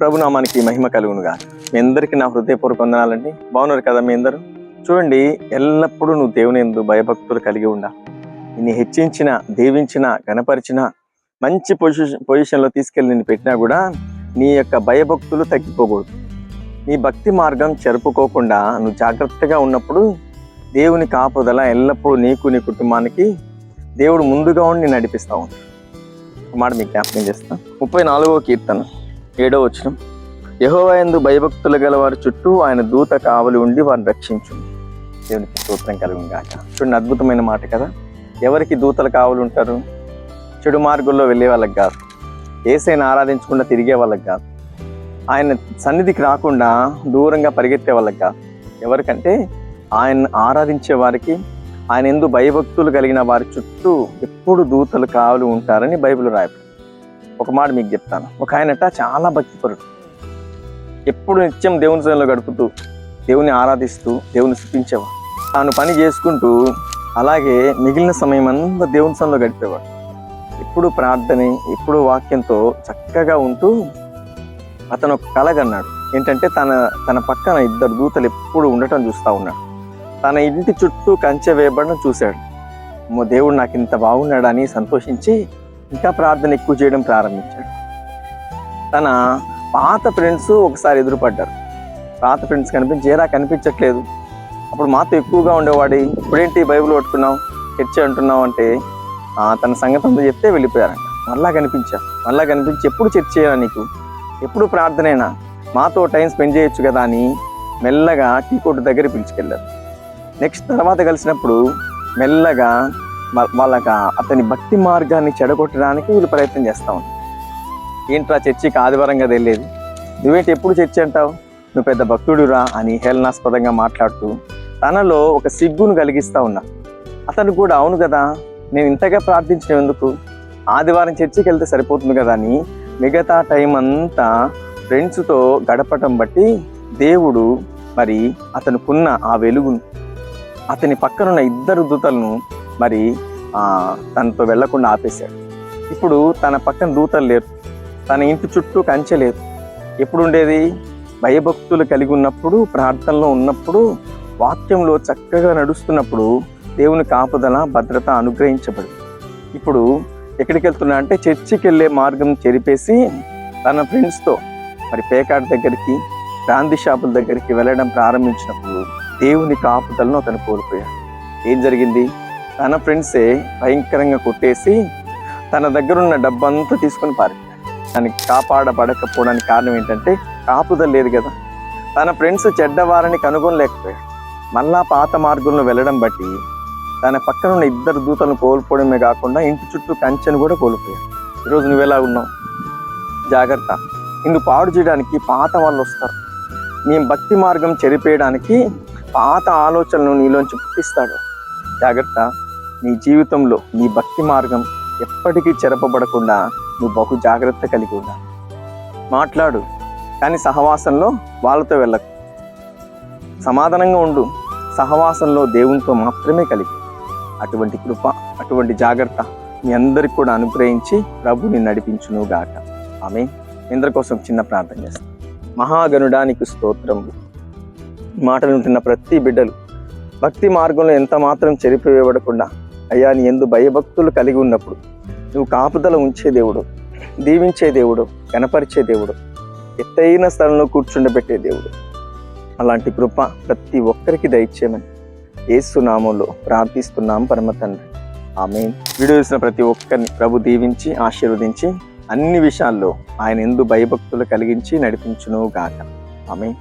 ప్రభునామానికి మహిమ కలుగునుగా మీ అందరికీ నా హృదయపూర్వక వందనాలండి. బాగున్నారు కదా మీ అందరూ? చూడండి ఎల్లప్పుడూ నువ్వు దేవుని ఎందు భయభక్తులు కలిగి ఉండా. నిన్ను హెచ్చించిన దీవించిన గణపరిచిన మంచి పొజిషన్ పొజిషన్లో తీసుకెళ్ళి నిన్ను పెట్టినా కూడా నీ యొక్క భయభక్తులు తగ్గిపోకూడదు. నీ భక్తి మార్గం చెరుపుకోకుండా నువ్వు జాగ్రత్తగా ఉన్నప్పుడు దేవుని కాపుదల ఎల్లప్పుడూ నీకు నీ కుటుంబానికి దేవుడు ముందుగా ఉండి నడిపిస్తా ఉంటాడు. మాట మీకు జ్ఞాపకం చేస్తాను ముప్పై నాలుగో కీర్తన. ఏడో వచ్చిన యహోవాయందు భయభక్తులు గల వారి చుట్టూ ఆయన దూత కావలి ఉండి వారిని రక్షించు దేవునికి స్తోత్రం కలిగి గాక. చూడండి అద్భుతమైన మాట కదా. ఎవరికి దూతలు కావలు ఉంటారు? చెడు మార్గంలో వెళ్ళే వాళ్ళకి కాదు. ఏసైనా ఆరాధించకుండా తిరిగే వాళ్ళకి కాదు. ఆయన సన్నిధికి రాకుండా దూరంగా పరిగెత్తే వాళ్ళకి కాదు. ఎవరికంటే ఆయన ఆరాధించే వారికి ఆయన ఎందు భయభక్తులు కలిగిన వారి చుట్టూ ఎప్పుడు దూతలు కావలు ఉంటారని బైబిల్ రాయబడి ఒక మాట మీకు చెప్తాను. ఒక ఆయనట చాలా భక్తిపరుడు. ఎప్పుడు నిత్యం దేవుని సన్నిధిలో గడుపుతూ దేవుని ఆరాధిస్తూ దేవుని స్థుతించేవాడు. తాను పని చేసుకుంటూ అలాగే మిగిలిన సమయం అంతా దేవుని సన్నిధిలో గడిపేవాడు. ఎప్పుడు ప్రార్థన ఎప్పుడు వాక్యంతో చక్కగా ఉంటూ అతను ఒక కలగన్నాడు ఏంటంటే తన తన పక్కన ఇద్దరు దూతలు ఎప్పుడు ఉండటం చూస్తూ ఉన్నాడు. తన ఇంటి చుట్టూ కంచె వేయబడడం చూశాడు. దేవుడు నాకు ఇంత బాగున్నాడని సంతోషించి ఇంకా ప్రార్థన ఎక్కువ చేయడం ప్రారంభించాడు. తన పాత ఫ్రెండ్స్ ఒకసారి ఎదురుపడ్డారు. పాత ఫ్రెండ్స్ కనిపించి కనిపించట్లేదు. అప్పుడు మాతో ఎక్కువగా ఉండేవాడి. ఇప్పుడేంటి బైబిల్ పట్టుకున్నావు? చర్చ అంటున్నావు అంటే తన సంగతి అంతా చెప్తే వెళ్ళిపోయారంట. మళ్ళా కనిపించా. మళ్ళా కనిపించి ఎప్పుడు చర్చ చేయాలా నీకు? ఎప్పుడు ప్రార్థనైనా? మాతో టైం స్పెండ్ చేయొచ్చు కదా అని మెల్లగా టీ కొట్టు దగ్గర పిలుచుకెళ్ళారు. నెక్స్ట్ తర్వాత కలిసినప్పుడు మెల్లగా వాళ్ళకి అతని భక్తి మార్గాన్ని చెడగొట్టడానికి వీళ్ళు ప్రయత్నం చేస్తా ఉంటారు ఏంట్రా చర్చికి ఆదివారంగా వెళ్ళేది నువ్వేంటి ఎప్పుడు చర్చి అంటావు? నువ్వు పెద్ద భక్తుడురా అని హేళనాస్పదంగా మాట్లాడుతూ తనలో ఒక సిగ్గును కలిగిస్తా ఉన్నా. అతను కూడా అవును కదా నేను ఇంతగా ప్రార్థించడం ఎందుకు? ఆదివారం చర్చికి వెళ్తే సరిపోతుంది కదా అని మిగతా టైం అంతా ఫ్రెండ్స్తో గడపటం బట్టి దేవుడు మరి అతనుకున్న ఆ వెలుగును అతని పక్కనున్న ఇద్దరు దూతలను మరి తనతో వెళ్ళకుండా ఆపేశాడు. ఇప్పుడు తన పక్కన దూతలు లేరు. తన ఇంటి చుట్టూ కంచె లేదు. ఎప్పుడు ఉండేది? భయభక్తులు కలిగి ఉన్నప్పుడు ప్రార్థనలో ఉన్నప్పుడు వాక్యంలో చక్కగా నడుస్తున్నప్పుడు దేవుని కాపుదల భద్రత అనుగ్రహించబడి. ఇప్పుడు ఎక్కడికి వెళ్తున్నా అంటే చర్చికి వెళ్ళే మార్గం చెరిపేసి తన ఫ్రెండ్స్తో మరి పేకాట దగ్గరికి గాంధీ షాపుల దగ్గరికి వెళ్ళడం ప్రారంభించినప్పుడు దేవుని కాపుదలను అతను కోల్పోయాడు. ఏం జరిగింది? తన ఫ్రెండ్సే భయంకరంగా కొట్టేసి తన దగ్గర ఉన్న డబ్బంతా తీసుకొని పారిపోయాడు తనకి కాపాడబడకపోవడానికి కారణం ఏంటంటే కాపుదల లేదు కదా. తన ఫ్రెండ్స్ చెడ్డవారని కనుగొనలేకపోయాడు. మళ్ళా పాత మార్గంలో వెళ్ళడం బట్టి తన పక్కన ఉన్న ఇద్దరు దూతలను కోల్పోవడమే కాకుండా ఇంటి చుట్టూ కంచెను కూడా కోల్పోయాడు. ఈరోజు నువ్వు ఎలా ఉన్నావు? జాగ్రత్త. నిన్ను పాడు చేయడానికి పాత వాళ్ళు వస్తారు. నీ భక్తి మార్గం చెరిపేయడానికి పాత ఆలోచనలు నీలోంచి పుట్టిస్తాడు. జాగ్రత్త. నీ జీవితంలో నీ భక్తి మార్గం ఎప్పటికీ చెరపబడకుండా నువ్వు బహు జాగ్రత్త కలిగి ఉండాలి. మాట్లాడు కానీ సహవాసంలో వాళ్ళతో వెళ్ళకు. సమాధానంగా ఉండు సహవాసంలో దేవునితో మాత్రమే కలిగి. అటువంటి కృప అటువంటి జాగ్రత్త మీ అందరికి కూడా అనుగ్రహించి ప్రభుని నడిపించును గాక ఆమె ఇంద్ర కోసం చిన్న ప్రార్థన చేస్తాం. మహాగణుడానికి స్తోత్రం. మాటలు ఉంటున్న ప్రతి బిడ్డలు భక్తి మార్గంలో ఎంత మాత్రం చెరిపివేయబడకుండా అయ్యా నీ ఎందు భయభక్తులు కలిగి ఉన్నప్పుడు నువ్వు కాపుదల ఉంచే దేవుడు దీవించే దేవుడు కనపరిచే దేవుడు ఎత్తైన స్థలంలో కూర్చుండబెట్టే దేవుడు. అలాంటి కృప ప్రతి ఒక్కరికి దయచేయమని ఏసునామంలో ప్రార్థిస్తున్నాం పరమ తండ్రి. ఆమె వీడియో చూసిన ప్రతి ఒక్కరిని ప్రభు దీవించి ఆశీర్వదించి అన్ని విషయాల్లో ఆయన ఎందు భయభక్తులు కలిగించి నడిపించును గాక ఆమె